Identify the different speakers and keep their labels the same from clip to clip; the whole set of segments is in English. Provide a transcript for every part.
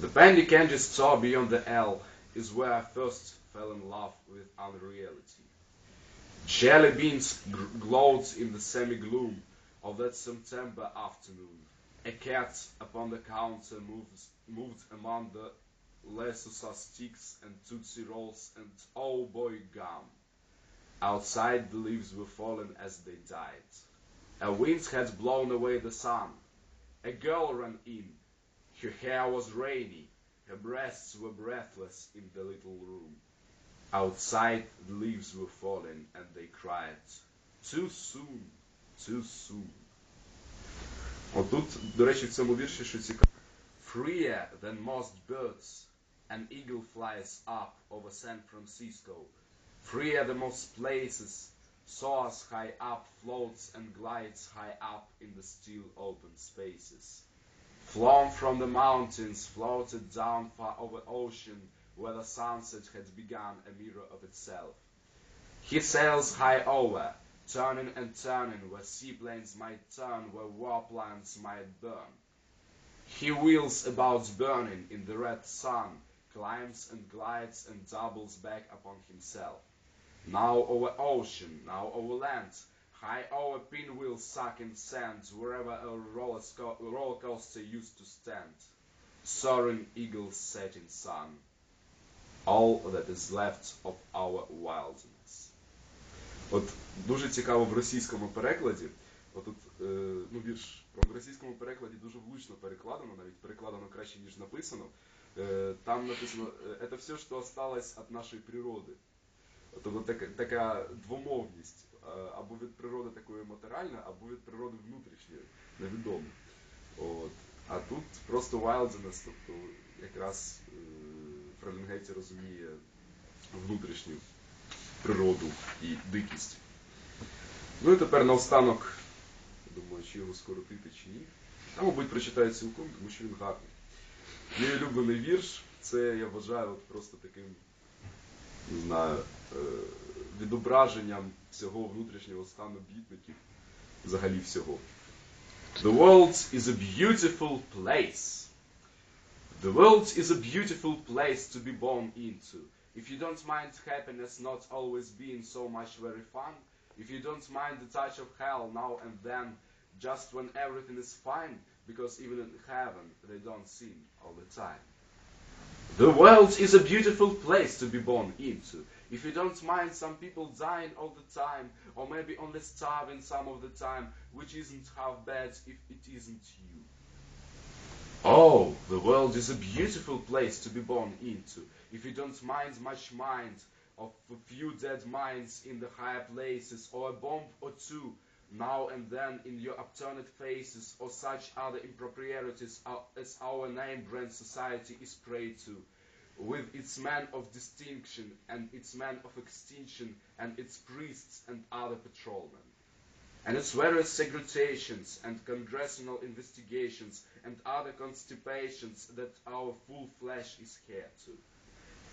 Speaker 1: The penny candy store beyond the L is where I first fell in love with unreality. Jelly beans glowed in the semi-gloom of that September afternoon. A cat upon the counter moves, moved among the Lesusa sticks and Tootsie Rolls and oh boy gum. Outside the leaves were falling as they died. A wind had blown away the sun. A girl ran in. Her hair was rainy. Her breasts were breathless in the little room. Outside the leaves were falling and they cried, Too soon, too soon. Отут, до речі, в цьому вірші, що цікаво. Freer than most birds, an eagle flies up over San Francisco. Freer than most places, soars high up, floats and glides high up in the still open spaces. Flown from the mountains, floated down far over ocean, where the sunset had begun a mirror of itself. He sails high over, turning and turning where seaplanes might turn, where warplanes might burn. He wheels about burning in the red sun, climbs and glides and doubles back upon himself. Now over ocean, now over land, high over pinwheel sucking sand, wherever a roller, roller coaster used to stand. Soaring eagles setting sun, all that is left of our wildness. От дуже цікаво в російському перекладі. Отут, е, ну, вірш в російському перекладі дуже влучно перекладено, навіть перекладено краще, ніж написано. Е, там написано, це все, що осталось від нашої природи. Тобто така, така двомовність або від природи такої матеріальної, або від природи внутрішньої, невідомо. От. А тут просто wildness, тобто якраз е, Фрелінгеті розуміє внутрішню природу і дикість. Ну і тепер наостанок, думаю, чи його скоротити, чи ні. А, мабуть, прочитаю цілком, тому що він гарний. Мій улюблений вірш, це я вважаю от просто таким, не знаю, відображенням всього внутрішнього стану бідників, взагалі всього. The world is a beautiful place. The world is a beautiful place to be born into. If you don't mind happiness not always being so much very fun, if you don't mind the touch of hell now and then, just when everything is fine, because even in heaven they don't seem all the time. The world is a beautiful place to be born into. If you don't mind some people dying all the time, or maybe only starving some of the time, which isn't half bad if it isn't you. Oh, the world is a beautiful place to be born into. If you don't mind much mind of a few dead minds in the higher places, or a bomb or two now and then in your upturned faces, or such other improprieties as our name brand society is prey to, with its men of distinction and its men of extinction and its priests and other patrolmen and its various segregations and congressional investigations and other constipations that our full flesh is here to.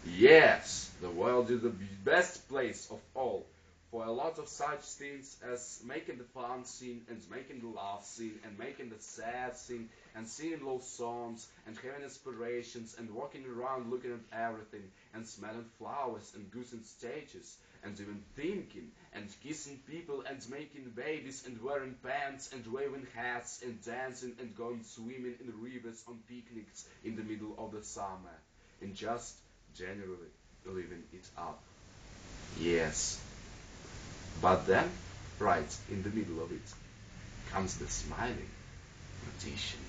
Speaker 1: Yes, the world is the best place of all for a lot of such things as making the fun scene and making the laugh scene and making the sad scene and singing love songs and having inspirations and walking around looking at everything and smelling flowers and goose and stages and even thinking and kissing people and making babies and wearing pants and waving hats and dancing and going swimming in rivers on picnics in the middle of the summer and just generally living it up. Yes. But then, right in the middle of it, comes the smiling magician.